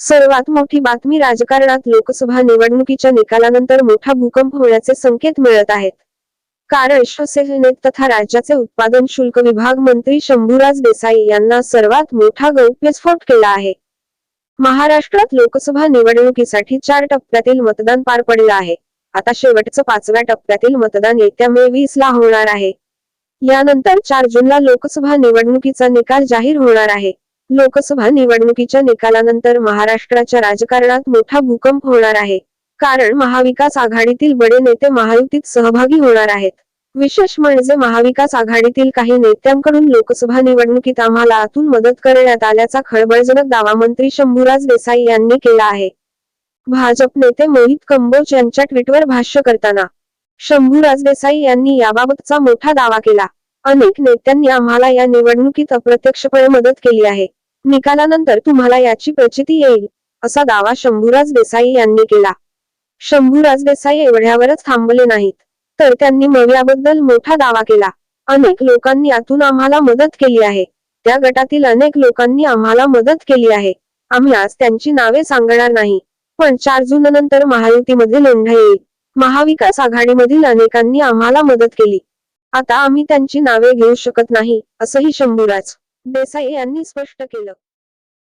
सर्वात मोठी बातमी राजकारणात लोकसभा निवडणुकीच्या निकालानंतर मोठा भूकंप होण्याचे संकेत मिळत आहेत. कारण शिवसेनेत तथा राज्याचे उत्पादन शुल्क विभाग मंत्री शंभूराज देसाई यांना सर्वात मोठा गौप्यस्फोट केला आहे. महाराष्ट्रात लोकसभा निवडणुकीसाठी चार टप्प्यातील मतदान पार पडलं आहे. आता शेवटचं पाचव्या टप्प्यातील मतदान येत्या मे वीस ला होणार आहे. यानंतर चार जूनला लोकसभा निवडणुकीचा निकाल जाहीर होणार आहे. लोकसभा निवडणुकीच्या निकालानंतर महाराष्ट्राच्या राजकारणात मोठा भूकंप होणार आहे. कारण महाविकास आघाडीतील बडे नेते महायुतीत सहभागी होणार आहेत. विशेष म्हणजे महाविकास आघाडीतील काही नेत्यांकडून लोकसभा निवडणुकीत आम्हाला आतून मदत करण्यात आल्याचा खळबळजनक दावा मंत्री शंभूराज देसाई यांनी केला आहे. भाजप नेते मोहित कंबोज यांच्या ट्विटवर भाष्य करताना शंभूराज देसाई यांनी याबाबतचा मोठा दावा केला. अनेक नेत्यांनी आम्हाला या निवडणुकीत अप्रत्यक्षपणे मदत केली आहे. निकालानंतर तुम्हाला याची प्रचिती येईल असा दावा शंभूराज देसाई यांनी केला. शंभूराज देसाई एवढ्यावरच थांबले नाहीत तर त्यांनी मव्याबद्दल मोठा दावा केला. अनेक लोकांनी यातून आम्हाला मदत केली आहे. त्या गटातील अनेक लोकांनी आम्हाला मदत केली आहे. आम्ही आज त्यांची नावे सांगणार नाही पण चार जून नंतर महायुतीमध्ये लढा येईल. महाविकास आघाडीमधील अनेकांनी आम्हाला मदत केली. आता आम्ही त्यांची नावे घेऊ शकत नाही असंही शंभूराज देसाई यांनी स्पष्ट केलं.